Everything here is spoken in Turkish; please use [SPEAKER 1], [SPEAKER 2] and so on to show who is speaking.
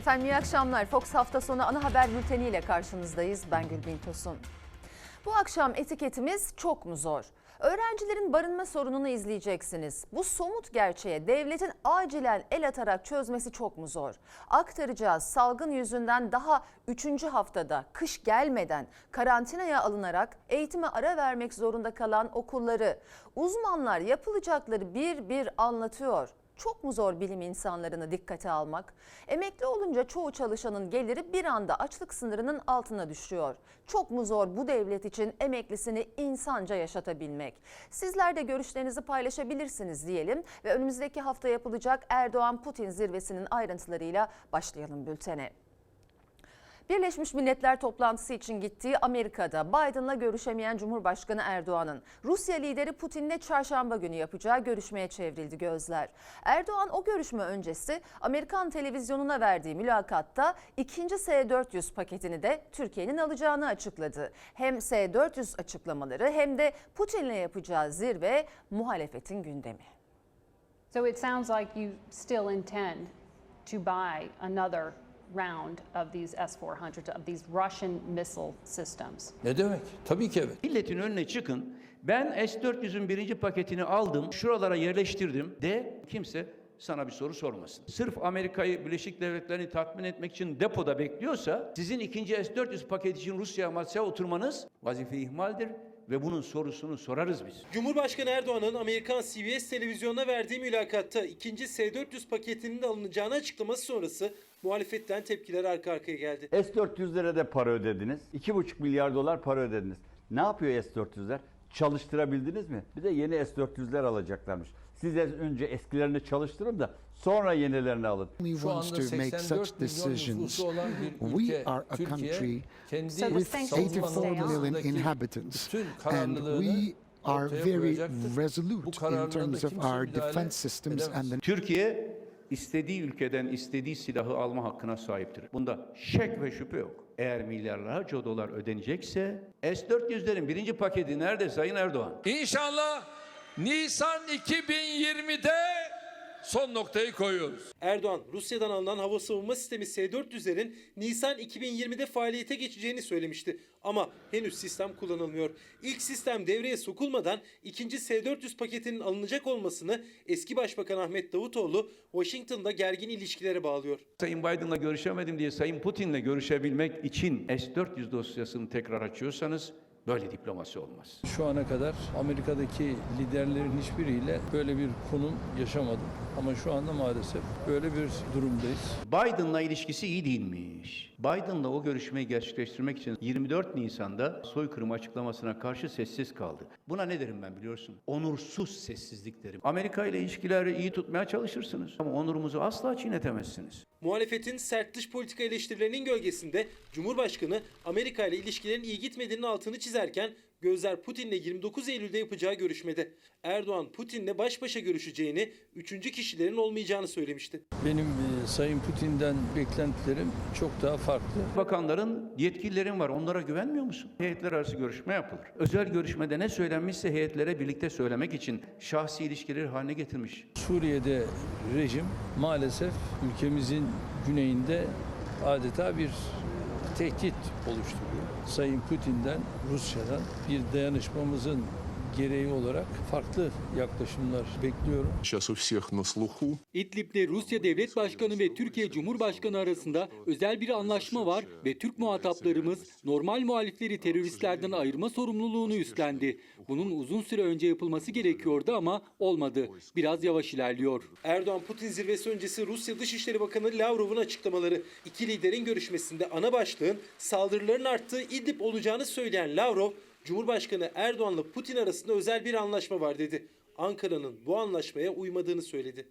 [SPEAKER 1] Efendim iyi akşamlar. Fox hafta sonu ana haber bülteniyle karşınızdayız. Ben Gülbin Tosun. Bu akşam etiketimiz çok mu zor? Öğrencilerin barınma sorununu izleyeceksiniz. Bu somut gerçeğe devletin acilen el atarak çözmesi çok mu zor? Aktaracağız salgın yüzünden daha 3. haftada kış gelmeden karantinaya alınarak eğitime ara vermek zorunda kalan okulları. Uzmanlar yapılacakları bir bir anlatıyor. Çok mu zor bilim insanlarını dikkate almak? Emekli olunca çoğu çalışanın geliri bir anda açlık sınırının altına düşüyor. Çok mu zor bu devlet için emeklisini insanca yaşatabilmek? Sizler de görüşlerinizi paylaşabilirsiniz diyelim ve önümüzdeki hafta yapılacak Erdoğan-Putin zirvesinin ayrıntılarıyla başlayalım bültene. Birleşmiş Milletler toplantısı için gittiği Amerika'da Biden'la görüşemeyen Cumhurbaşkanı Erdoğan'ın Rusya lideri Putin'le çarşamba günü yapacağı görüşmeye çevrildi gözler. Erdoğan o görüşme öncesi Amerikan televizyonuna verdiği mülakatta ikinci S-400 paketini de Türkiye'nin alacağını açıkladı. Hem S-400 açıklamaları hem de Putin'le yapacağı zirve muhalefetin gündemi.
[SPEAKER 2] So it sounds like you still intend to buy another round of these S-400, of these Russian missile systems.
[SPEAKER 3] Ne demek? Tabii ki evet.
[SPEAKER 4] Milletin önüne çıkın. Ben S-400'ün birinci paketini aldım, şuralara yerleştirdim de kimse sana bir soru sormasın. Sırf Amerika'yı, Birleşik Devletleri'ni tatmin etmek için depoda bekliyorsa sizin ikinci S-400 paketi için Rusya masaya oturmanız vazife ihmaldir ve bunun sorusunu sorarız biz.
[SPEAKER 5] Cumhurbaşkanı Erdoğan'ın Amerikan CBS televizyonuna verdiği mülakatta ikinci S-400 paketinin de alınacağını açıklaması sonrası muhalefetten tepkiler arka arkaya geldi.
[SPEAKER 6] S-400'lere de para ödediniz. 2,5 milyar dolar para ödediniz. Ne yapıyor S-400'ler? Çalıştırabildiniz mi? Bir de yeni S-400'ler alacaklarmış. Siz önce eskilerini çalıştırın da sonra yenilerini alın.
[SPEAKER 3] Şu
[SPEAKER 7] wants
[SPEAKER 3] anda
[SPEAKER 7] to make
[SPEAKER 3] 84
[SPEAKER 7] such
[SPEAKER 3] milyon
[SPEAKER 7] decisions.
[SPEAKER 3] nüfusu olan bir
[SPEAKER 7] We
[SPEAKER 3] ülke
[SPEAKER 7] are a
[SPEAKER 3] Türkiye
[SPEAKER 7] country
[SPEAKER 3] kendi
[SPEAKER 2] So the
[SPEAKER 7] with
[SPEAKER 2] sanctions will
[SPEAKER 7] 84
[SPEAKER 2] stay on.
[SPEAKER 7] million
[SPEAKER 3] savunmasındaki
[SPEAKER 7] inhabitants,
[SPEAKER 3] bütün
[SPEAKER 7] and
[SPEAKER 3] kararlılığını
[SPEAKER 7] we are very resolute in terms of our defense systems
[SPEAKER 3] edemez.
[SPEAKER 7] and the
[SPEAKER 4] Türkiye istediği ülkeden istediği silahı alma hakkına sahiptir. Bunda şek ve şüphe yok. Eğer milyarlarca dolar ödenecekse S-400'lerin birinci paketi nerede Sayın Erdoğan?
[SPEAKER 8] İnşallah Nisan 2020'de son noktayı koyuyoruz.
[SPEAKER 5] Erdoğan, Rusya'dan alınan hava savunma sistemi S-400'lerin Nisan 2020'de faaliyete geçeceğini söylemişti. Ama henüz sistem kullanılmıyor. İlk sistem devreye sokulmadan ikinci S-400 paketinin alınacak olmasını eski Başbakan Ahmet Davutoğlu Washington'da gergin ilişkilere bağlıyor.
[SPEAKER 4] Sayın Biden'la görüşemedim diye Sayın Putin'le görüşebilmek için S-400 dosyasını tekrar açıyorsanız böyle diplomasi olmaz.
[SPEAKER 3] Şu ana kadar Amerika'daki liderlerin hiçbiriyle böyle bir konum yaşamadım. Ama şu anda maalesef böyle bir durumdayız.
[SPEAKER 4] Biden'la ilişkisi iyi değilmiş. Biden'la o görüşmeyi gerçekleştirmek için 24 Nisan'da soykırım açıklamasına karşı sessiz kaldı. Buna ne derim ben biliyorsun? Onursuz sessizlik derim. Amerika ile ilişkileri iyi tutmaya çalışırsınız. Ama onurumuzu asla çiğnetemezsiniz.
[SPEAKER 5] Muhalefetin sert dış politika eleştirilerinin gölgesinde Cumhurbaşkanı Amerika ile ilişkilerin iyi gitmediğinin altını çizerken gözler Putin'le 29 Eylül'de yapacağı görüşmede. Erdoğan Putin'le baş başa görüşeceğini, üçüncü kişilerin olmayacağını söylemişti.
[SPEAKER 3] Benim e, Sayın Putin'den beklentilerim çok daha farklı.
[SPEAKER 4] Bakanların, yetkililerin var. Onlara güvenmiyor musun? Heyetler arası görüşme yapılır. Özel görüşmede ne söylenmişse heyetlere birlikte söylemek için şahsi ilişkileri haline getirmiş.
[SPEAKER 3] Suriye'de rejim maalesef ülkemizin güneyinde adeta bir tehdit oluşturuyor. Sayın Putin'den, Rusya'dan bir dayanışmamızın gereği olarak farklı yaklaşımlar bekliyorum.
[SPEAKER 9] İdlib'de Rusya Devlet Başkanı ve Türkiye Cumhurbaşkanı arasında özel bir anlaşma var ve Türk muhataplarımız normal muhalifleri teröristlerden ayırma sorumluluğunu üstlendi. Bunun uzun süre önce yapılması gerekiyordu ama olmadı. Biraz yavaş ilerliyor.
[SPEAKER 5] Erdoğan Putin zirvesi öncesi Rusya Dışişleri Bakanı Lavrov'un açıklamaları iki liderin görüşmesinde ana başlığın saldırıların arttığı İdlib olacağını söyleyen Lavrov Cumhurbaşkanı Erdoğan'la Putin arasında özel bir anlaşma var dedi. Ankara'nın bu anlaşmaya uymadığını söyledi.